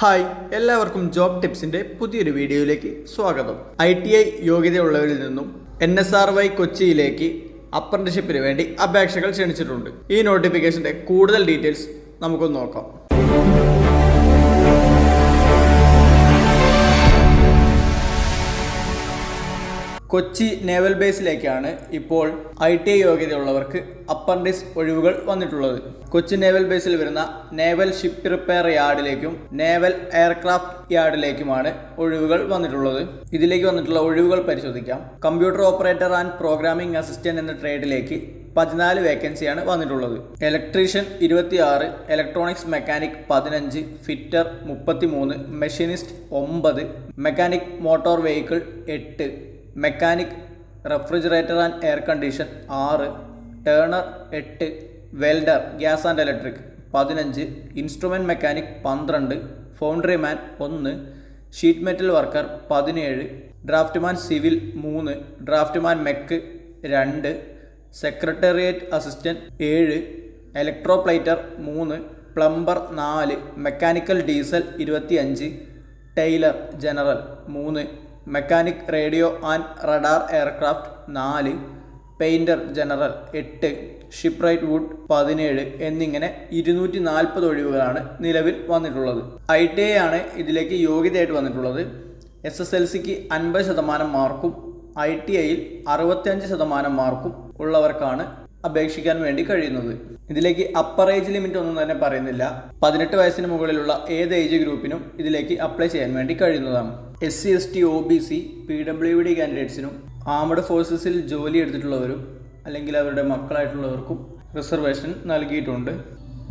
Hi എല്ലാവർക്കും job ടിപ്സിന്റെ പുതിയൊരു വീഡിയോയിലേക്ക് സ്വാഗതം. ഐ ടി ഐ യോഗ്യതയുള്ളവരിൽ നിന്നും എൻ എസ് ആർ വൈ കൊച്ചിയിലേക്ക് അപ്രന്റിഷിപ്പിന് വേണ്ടി അപേക്ഷകൾ ക്ഷണിച്ചിട്ടുണ്ട്. ഈ നോട്ടിഫിക്കേഷന്റെ കൂടുതൽ ഡീറ്റെയിൽസ് നമുക്കൊന്ന് നോക്കാം. കൊച്ചി നേവൽ ബേസിലേക്കാണ് ഇപ്പോൾ ഐ ടി ഐ യോഗ്യതയുള്ളവർക്ക് അപ്രന്റീസ് ഒഴിവുകൾ വന്നിട്ടുള്ളത്. കൊച്ചി നേവൽ ബേസിൽ വരുന്ന നേവൽ ഷിപ്പ് റിപ്പയർ യാർഡിലേക്കും നേവൽ എയർക്രാഫ്റ്റ് യാർഡിലേക്കുമാണ് ഒഴിവുകൾ വന്നിട്ടുള്ളത്. ഇതിലേക്ക് വന്നിട്ടുള്ള ഒഴിവുകൾ പരിശോധിക്കാം. Computer operator and programming assistant എന്ന ട്രേഡിലേക്ക് പതിനാല് വേക്കൻസിയാണ് വന്നിട്ടുള്ളത്. ഇലക്ട്രീഷ്യൻ ഇരുപത്തിയാറ് ഇലക്ട്രോണിക്സ് മെക്കാനിക് പതിനഞ്ച് ഫിറ്റർ മുപ്പത്തിമൂന്ന് മെഷീനിസ്റ്റ് ഒമ്പത് മെക്കാനിക് മോട്ടോർ വെഹിക്കിൾ എട്ട് mechanic refrigerator and air condition ആറ് ടേണർ എട്ട് വെൽഡർ ഗ്യാസ് ആൻഡ് ഇലക്ട്രിക് പതിനഞ്ച് ഇൻസ്ട്രുമെന്റ് മെക്കാനിക് പന്ത്രണ്ട് ഫൗണ്ടറി മാൻ ഒന്ന് ഷീറ്റ് മെറ്റൽ വർക്കർ പതിനേഴ് ഡ്രാഫ്റ്റ്മാൻ സിവിൽ മൂന്ന് ഡ്രാഫ്റ്റ്മാൻ മെക്ക് രണ്ട് സെക്രട്ടേറിയറ്റ് അസിസ്റ്റന്റ് ഏഴ് ഇലക്ട്രോപ്ലേറ്റർ മൂന്ന് പ്ലംബർ നാല് മെക്കാനിക്കൽ ഡീസൽ ഇരുപത്തിയഞ്ച് ടൈലർ ജനറൽ മൂന്ന്. Mechanic radio and radar aircraft നാല് പെയിന്റർ ജനറൽ എട്ട് ഷിപ്രൈറ്റ് വുഡ് പതിനേഴ് എന്നിങ്ങനെ ഇരുന്നൂറ്റി നാൽപ്പത് ഒഴിവുകളാണ് നിലവിൽ വന്നിട്ടുള്ളത്. ഐ ടി ഐ ആണ് ഇതിലേക്ക് യോഗ്യതയായിട്ട് വന്നിട്ടുള്ളത്. എസ് എസ് എൽ സിക്ക് അൻപത് ശതമാനം മാർക്കും ഐ ടി ഐയിൽ അറുപത്തിയഞ്ച് ശതമാനം മാർക്കും ഉള്ളവർക്കാണ് അപേക്ഷിക്കാൻ വേണ്ടി കഴിയുന്നത്. ഇതിലേക്ക് അപ്പർ ഏജ് ലിമിറ്റ് ഒന്നും തന്നെ പറയുന്നില്ല. പതിനെട്ട് വയസ്സിന് മുകളിലുള്ള ഏത് ഏജ് ഗ്രൂപ്പിനും ഇതിലേക്ക് അപ്ലൈ ചെയ്യാൻ വേണ്ടി കഴിയുന്നതാണ്. S C S T O B C P W D കാൻഡിഡേറ്റ്സിനും armed ഫോഴ്സസിൽ ജോലി എടുത്തിട്ടുള്ളവരും അല്ലെങ്കിൽ അവരുടെ മക്കളായിട്ടുള്ളവർക്കും റിസർവേഷൻ നൽകിയിട്ടുണ്ട്.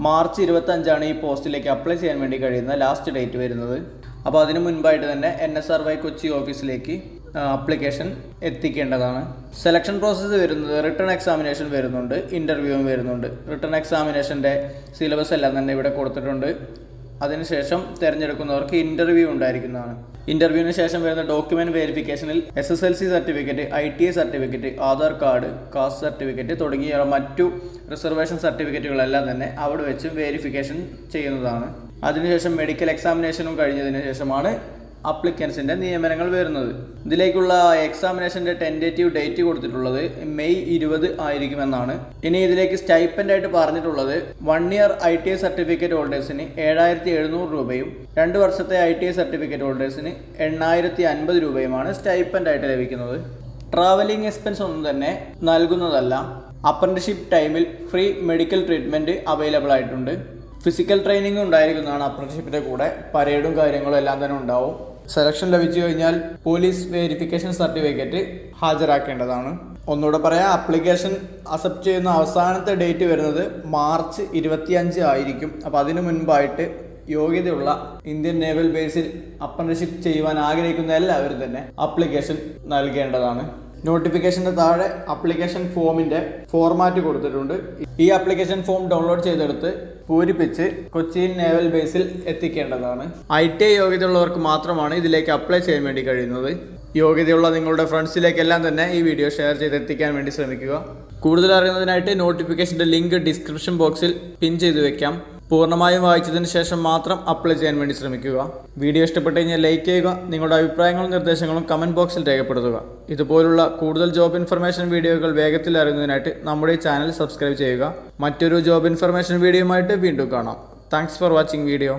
മാർച്ച് ഇരുപത്തഞ്ചാണ് ഈ പോസ്റ്റിലേക്ക് അപ്ലൈ ചെയ്യാൻ വേണ്ടി കഴിയുന്ന ലാസ്റ്റ് ഡേറ്റ് വരുന്നത്. അപ്പോൾ അതിന് മുൻപായിട്ട് തന്നെ N S R Y Kochi ഓഫീസിലേക്ക് അപ്ലിക്കേഷൻ എത്തിക്കേണ്ടതാണ്. സെലക്ഷൻ പ്രോസസ്സ് വരുന്നത് റിട്ടേൺ എക്സാമിനേഷൻ വരുന്നുണ്ട് ഇന്റർവ്യൂവും വരുന്നുണ്ട്. റിട്ടേൺ എക്സാമിനേഷന്റെ സിലബസ് എല്ലാം തന്നെ ഇവിടെ കൊടുത്തിട്ടുണ്ട്. അതിനുശേഷം തിരഞ്ഞെടുക്കുന്നവർക്ക് ഇന്റർവ്യൂ ഉണ്ടായിരിക്കുന്നതാണ്. ഇന്റർവ്യൂവിന് ശേഷം വരുന്ന document വെരിഫിക്കേഷനിൽ S S L C certificate I T certificate Aadhaar card caste certificate തുടങ്ങിയ മറ്റു റിസർവേഷൻ സർട്ടിഫിക്കറ്റുകളെല്ലാം തന്നെ അവിടെ വെച്ച് വെരിഫിക്കേഷൻ ചെയ്യുന്നതാണ്. അതിനുശേഷം മെഡിക്കൽ എക്സാമിനേഷനും കഴിഞ്ഞതിന് ശേഷമാണ് അപ്ലിക്കൻസിന്റെ നിയമനങ്ങൾ വരുന്നത്. ഇതിലേക്കുള്ള എക്സാമിനേഷന്റെ ടെന്റേറ്റീവ് ഡേറ്റ് കൊടുത്തിട്ടുള്ളത് മെയ് ഇരുപത് ആയിരിക്കുമെന്നാണ്. ഇനി ഇതിലേക്ക് സ്റ്റൈപ്പന്റ് ആയിട്ട് പറഞ്ഞിട്ടുള്ളത് one year I T I certificate ഹോൾഡേഴ്സിന് ഏഴായിരത്തി എഴുന്നൂറ് രൂപയും രണ്ട് വർഷത്തെ ഐ ടി ഐ സർട്ടിഫിക്കറ്റ് ഹോൾഡേഴ്സിന് എണ്ണായിരത്തി അൻപത് രൂപയുമാണ് സ്റ്റൈപ്പന്റ് ആയിട്ട് ലഭിക്കുന്നത്. ട്രാവലിംഗ് എക്സ്പെൻസ് ഒന്നും തന്നെ നൽകുന്നതല്ല. അപ്രന്റിഷിപ്പ് ടൈമിൽ ഫ്രീ മെഡിക്കൽ ട്രീറ്റ്മെന്റ് അവൈലബിൾ ആയിട്ടുണ്ട്. ഫിസിക്കൽ ട്രെയിനിങ് ഉണ്ടായിരിക്കുന്നതാണ് അപ്രന്റിഷിപ്പിന്റെ കൂടെ. പരേഡും കാര്യങ്ങളും എല്ലാം തന്നെ ഉണ്ടാവും. സെലക്ഷൻ ലഭിച്ചു കഴിഞ്ഞാൽ പോലീസ് വെരിഫിക്കേഷൻ സർട്ടിഫിക്കറ്റ് ഹാജരാക്കേണ്ടതാണ്. ഒന്നുകൂടെ പറയാം അപ്ലിക്കേഷൻ അക്സെപ്റ്റ് ചെയ്യുന്ന അവസാനത്തെ ഡേറ്റ് വരുന്നത് മാർച്ച് ഇരുപത്തിയഞ്ച് ആയിരിക്കും. അപ്പോൾ അതിനു മുൻപായിട്ട് യോഗ്യതയുള്ള ഇന്ത്യൻ നേവൽ ബേസിൽ അപ്രന്റിഷിപ്പ് ചെയ്യുവാൻ ആഗ്രഹിക്കുന്ന എല്ലാവരും തന്നെ അപ്ലിക്കേഷൻ നൽകേണ്ടതാണ്. നോട്ടിഫിക്കേഷന്റെ താഴെ അപ്ലിക്കേഷൻ ഫോമിന്റെ ഫോർമാറ്റ് കൊടുത്തിട്ടുണ്ട്. ഈ അപ്ലിക്കേഷൻ ഫോം ഡൗൺലോഡ് ചെയ്തെടുത്ത് പൂരിപ്പിച്ച് കൊച്ചിയിൽ നേവൽ ബേസിൽ എത്തിക്കേണ്ടതാണ്. ഐ ടി ഐ യോഗ്യതയുള്ളവർക്ക് മാത്രമാണ് ഇതിലേക്ക് അപ്ലൈ ചെയ്യാൻ വേണ്ടി കഴിയുന്നത്. യോഗ്യതയുള്ള നിങ്ങളുടെ ഫ്രണ്ട്സിലേക്കെല്ലാം തന്നെ ഈ വീഡിയോ ഷെയർ ചെയ്ത് എത്തിക്കാൻ വേണ്ടി ശ്രമിക്കുക. കൂടുതൽ അറിയുന്നതിനായിട്ട് നോട്ടിഫിക്കേഷന്റെ ലിങ്ക് ഡിസ്ക്രിപ്ഷൻ ബോക്സിൽ പിൻ ചെയ്ത് വെക്കാം. പൂർണമായും വായിച്ചതിന് ശേഷം മാത്രം അപ്ലൈ ചെയ്യാൻ വേണ്ടി ശ്രമിക്കുക. വീഡിയോ ഇഷ്ടപ്പെട്ടു കഴിഞ്ഞാൽ ലൈക്ക് ചെയ്യുക നിങ്ങളുടെ അഭിപ്രായങ്ങളും നിർദ്ദേശങ്ങളും കമന്റ് ബോക്സിൽ രേഖപ്പെടുത്തുക. ഇതുപോലുള്ള കൂടുതൽ ജോബ് ഇൻഫർമേഷൻ വീഡിയോകൾ വേഗത്തിൽ അറിയുന്നതിനായിട്ട് നമ്മുടെ ചാനൽ സബ്സ്ക്രൈബ് ചെയ്യുക. മറ്റൊരു ജോബ് ഇൻഫർമേഷൻ വീഡിയോയുമായിട്ട് വീണ്ടും കാണാം. Thanks for watching video